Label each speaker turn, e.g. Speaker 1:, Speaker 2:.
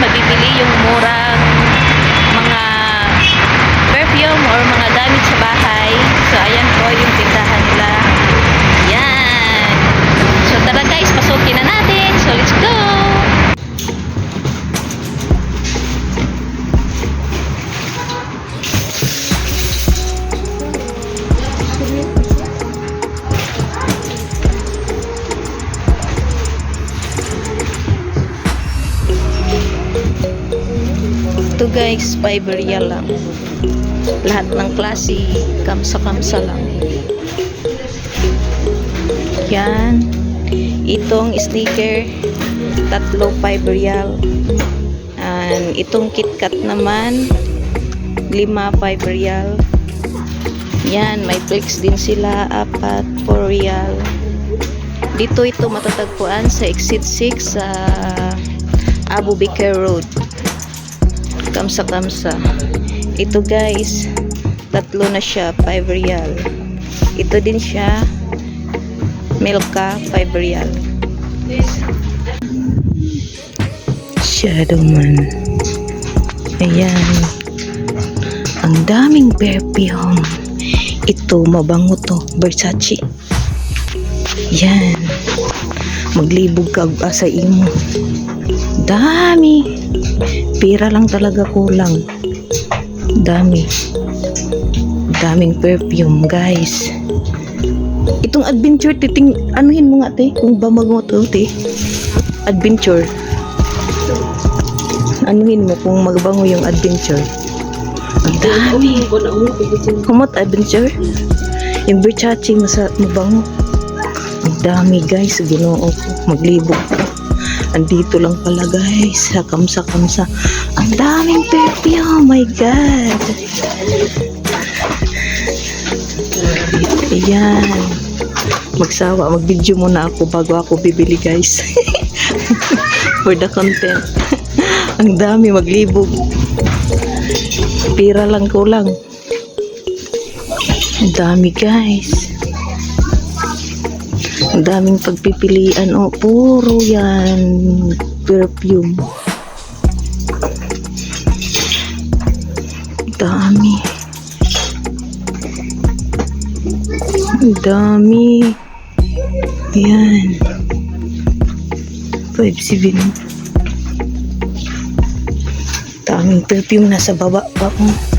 Speaker 1: mabibili yung Ito guys, 5 real lang. Lahat ng klase, kamsa-kamsa lang. Yan. Itong sneaker, tatlo 5 real. And itong KitKat naman, lima 5 real. Yan, may flex din sila, apat 4 real. Dito ito matatagpuan sa exit 6 sa Abu Bakr Road kamsa-kamsa. Ito guys, tatlo na siya, 5 real. Ito din siya, Milka, 5 real. Shadow man. Ayan. Ang daming perfume. Ito, mabango to. Versace. Yan. Maglibog ka ah, sa imo. Dami. Pira lang talaga kulang. Dami. Daming perfume, guys. Itong adventure, titing, anuhin mo nga, te, kung bamango to, te. Adventure. Anuhin mo kung magbango yung adventure. Ang dami. Kumot adventure? Yung masa mabango. Ang dami guys, ginoo ko. Maglibog. Andito lang pala guys, sa kamsa-kamsa. Ang daming perfume, oh my god. Ayan. Magsawa, mag-video muna ako bago ako bibili guys. For the content. Ang dami, maglibog. Pira lang kulang. Ang dami guys. Ang daming pagpipilian. Oh, puro yan. Perfume. Dami. Dami. Yan. 5-7. Daming perfume nasa baba pa. Oh.